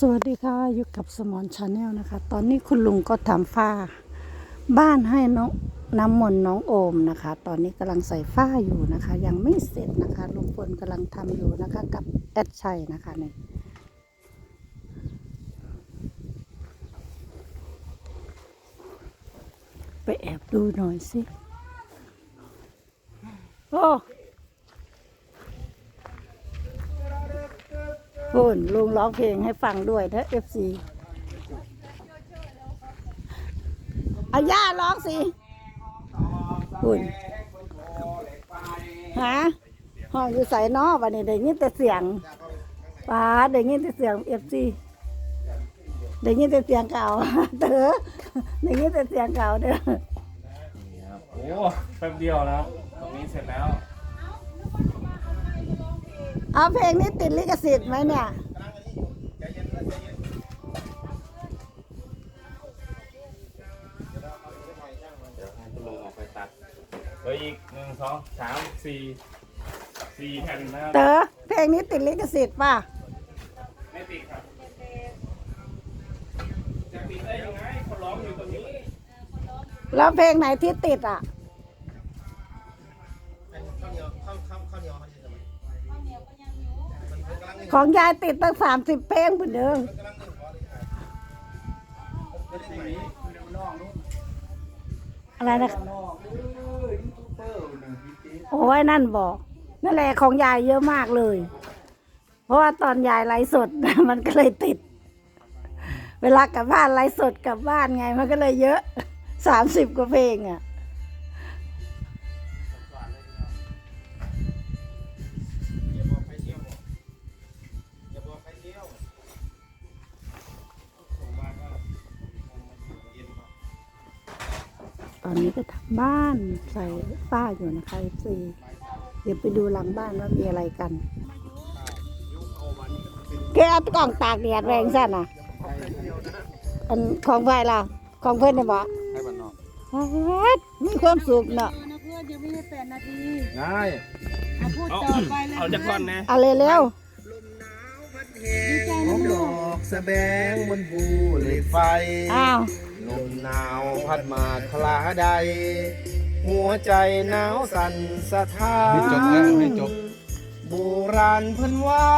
สวัสดีค่ะอยู่กับสมอนชาแนลนะคะ ตอนนี้คุณลุงก็ทำฝ้า บ้านให้น้องน้ำมนต์น้องโอมนะคะ ตอนนี้กำลังใส่ฝ้าอยู่นะคะ ยังไม่เสร็จนะคะลุงพลกำลังทำอยู่นะคะ กับแอดชัยนะคะเนี่ยไปแอบดูหน่อยสิโอ้ พูนลุงร้องเพลงให้ฟังด้วยนะเอฟซีอาย่าร้องสิพูนฮะห้องอยู่ใส่นอวันนี้ได้ยินแต่เสียงป้าได้ยินแต่เสียงเอฟซีได้ยินแต่เสียงเก่าเต๋อได้ยินแต่เสียงเก่าเด้อนี่ครับโอ้แป๊บเดียวนะครับตรงนี้เสร็จแล้ว เอาเพลงนี้ติดลิขสิทธิ์ไหมเนี่ยเดี๋ยวให้คุณลุงออกไปตัดเหลืออีกหนึ่งสองสามสี่สี่แผ่นนะครับเต๋อเพลงนี้ติดลิขสิทธิ์ป่ะไม่ติดครับจะติดได้ยังไงคนร้องอยู่ตรงนี้แล้วเพลงไหนที่ติดอะ ของยายติดตั้งสามสิบเพลงเหมือนเดิมอเลยครับไม่ได้ไหมอะไรนะโอ้ยนั่นบอกนั่นแหละของยายเยอะมากเลย เพราะว่าตอนยายไลฟ์สดมันก็เลยติด เวลากลับบ้านไลฟ์สดกลับบ้านไง มันก็เลยเยอะสามสิบกว่าเพลงอะ ตอนนี้ก็ทำบ้านใส่ฝ้าอยู่นะคะเอฟซีเดี๋ยวไปดูหลังบ้านว่ามีอะไรกัน แกเอากล่องตากแดดแรงสั้นอะ อันของใครล่ะของเพื่อนเนี่ยบอกให้บ้านนอกฮัดมีความสุขเนาะนะเพื่อนยังไม่ได้แปดนาทีง่ายเอาพูดเอาต่อไปเลยเอาจากก่อนนะเอาเร็วลมหนาวพัดแหงของดอกสะแบงบนภูเหล็กไฟๆอ้าว ลมหนาวพัดมาคลาใด หัวใจหนาวสั่นสะท้านให้จบแล้วให้จบโบราณเพิ่นว่า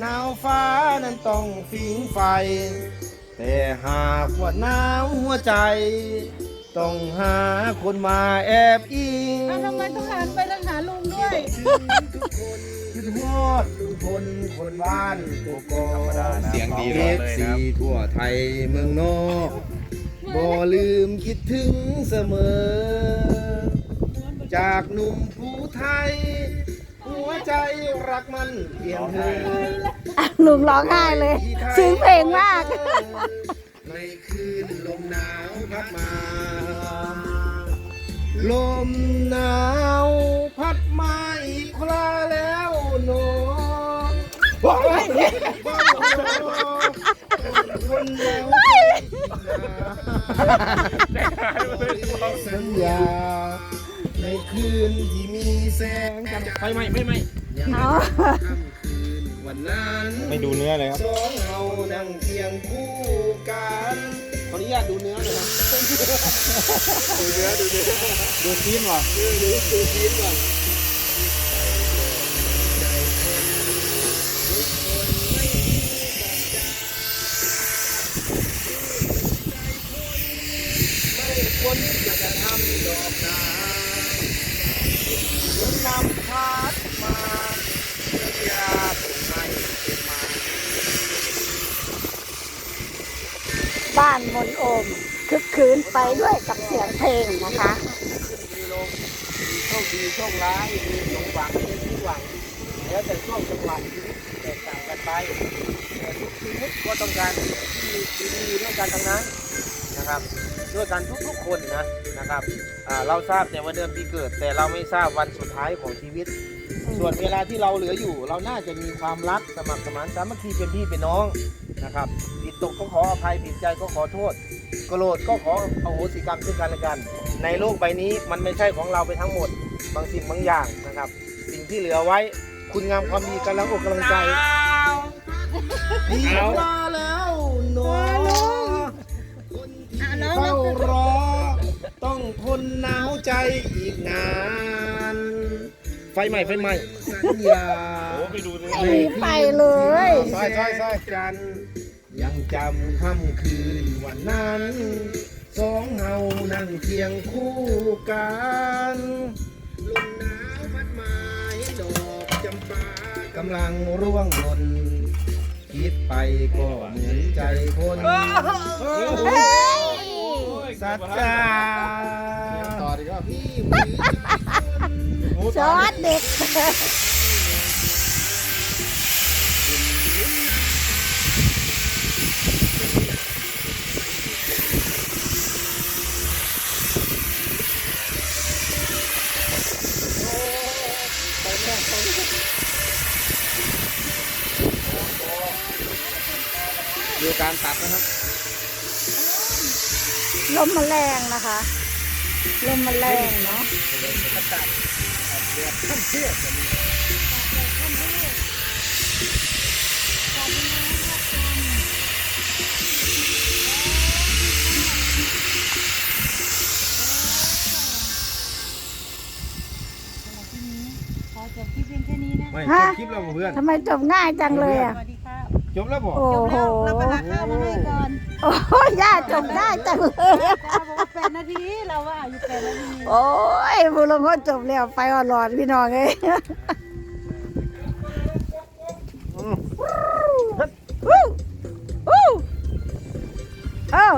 หนาวฟ้านั้นต้องฟิงไฟ แต่หากว่าหนาวหัวใจ ต้องหาคนมาแอบอิง อะทำไมต้องหันไปทางหาลุงด้วย คิดฮอดทุก คนคนบ้านกกอกเสียงดีเอเลยฟนะคซีรับทั่วไทยเมืองนอกบ่ลืมคิดถึงเสมอ จากหนุ่มผู้ไทย หัวใจรักมันเพียงเธออะลุงร้องไห้เลย ซึ้งเพลงมาก ในคืนลมหนาวพัดมา ลมหนาวพัดมาอีกคราแล้วโน ว้ายคนเดียวสัญญาในคืนที่มีแสงจันทร์ไฟไหมไม่ไหมเอาค่ำคืนวันนั้นไม่ดูเนื้อเลยครับสองเรานั่งเคียงคู่กันขออนุญาตดูเนื้อหนะครับดูเนื้อดูเนื้อดูซีนว่ะดูดูดูชีสก่อนไม่ควร จะกระทำดอกนาคุณนำพาดมาเยียวยาไม่เป็นมาบ้านมนโอมคึกคืนไปด้วยกับเสียงเพลงนะคะมีลมมีโชคดีโชคร้ายมีสมหวังมีผิดหวัง แล้วแต่ช่วงจังหวะชีวิตแตกต่างกันไปแต่ทุกชีวิตก็ต้องการที่ดีด้วยกันทั้งนั้นนะครับ ด้วยกันทุกๆคนนะนะครับอ่าเราทราบแต่วันเดือนปีเกิด แต่เราไม่ทราบวันสุดท้ายของชีวิต ส่วนเวลาที่เราเหลืออยู่ เราน่าจะมีความรักสมัครสมานสามัคคีเป็นพี่เป็นน้องนะครับผิดตกก็ขออภัยผิดใจก็ขอโทษโกรธก็ขออโหสิกรรมซึ่งกันและกัน ในโลกใบนี้มันไม่ใช่ของเราไปทั้งหมด บางสิ่งบางอย่างนะครับ สิ่งที่เหลือไว้คุณงามความดีกำลังอกกำลังใจพี่มาแล้วหนออะน้อง เฝ้ารอ ต้องทนหนาวใจอีกนาน ไฟใหม่ไฟใหม่สัญญาโอ้ไปดูดิไม่มีไปเลยใช่ใช่ใช่กัน ยังจำค่ำคืนวันนั้น สองเฮานั่งเคียงคู่กันลมหนาวพัดมาเห็นดอกจำปากำลังร่วงหล่นคิดไปก็เหมือนใจคนเฮ้ย สัจจาต่อดีครับพี่จอดเด็กดูการตัดนะครับ ลมแมลงนะคะ ลมแมลงเนาะขอจบคลิปเพียงแค่นี้นะไม่ฮะจบคลิปแล้วบ่เพื่อนทำไมจบง่ายจังเลยอะ สวัสดีครับจบแล้วบ่โอ้จบโห แล้วเราไปหาข้าวมาให้ก่อน โอ้ยย่าจบง่ายจังเลยจ้าบอกว่าแปดนาทีเราว่าอยู่แปดนาทีโอ้ยผู้ลงโทษจบแล้วไปอ่อนหลอดพี่น้องเอ้ยวู้วู้เอ้า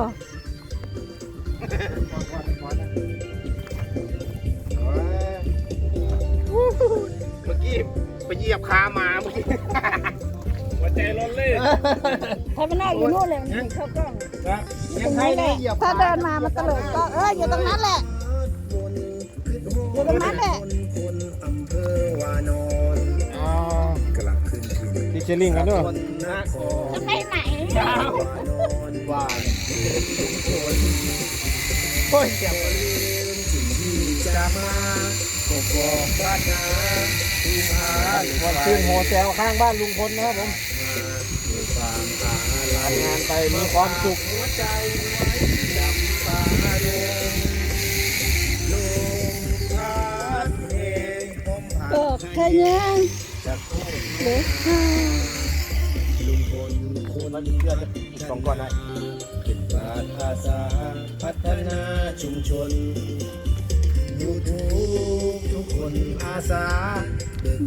เมื่อกี้ไปเหยียบคามาเมื่อกี้ ใจร้อนเลยถ้ามันนั่งอยู่นู่นเลยมันเข้ากล้องนะตรงนี้แหละถ้าเดินมามันตลกก็เอออยู่ตรงนั้นแหละอยู่ตรงนั้นแหละคนอำเภอวานอนกลับขึ้นถึงดิเชลลิงกันด้วยนครจะไปไหนวานอนว่าโอ้ยเจ็บลืมสิ่งที่จะมาก็บอกบ้านนาทุ่งหาวันคืนโฮเทลข้างบ้านลุงพลนะครับผม ลัยงานไปมีความสุขหัวใจไว้จำปาดงเลงผมผ่านเกิดแค่นี้เด็กค่ะลุงพลคนมันเพื่อนอีกสองก่อนนะเป็นบาทภาษาพัฒนาชุมชนยูทูบทุกคนอาสา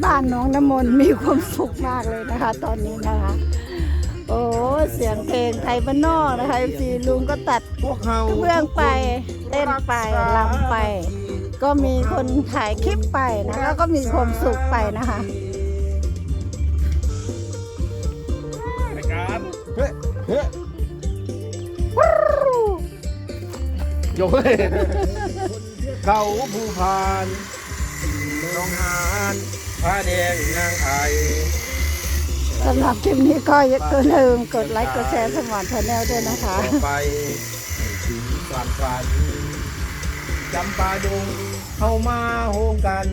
บ้านน้องน้ำมนต์มีความสุขมากเลยนะคะ ตอนนี้นะคะ โอ้เสียงเพลงไทยบ้านนอกนะคะสีลุงก็ตัดพวกเขาเบื้องไปเต้นไปลำไป ก็มีคนถ่ายคลิปไปนะคะก็มีความสุขไปนะคะยกเฮ้ยเฮ้โยยเขาผู้พานน้องหานผ้าแดงนางไทย สำหรับคลิปนี้ก็อย่าลืมกดไลค์กดแชร์สมอนชาแนลด้วยนะคะ ต่อไปถึงฝันฝันจำปาดงเข้ามาโฮมกัน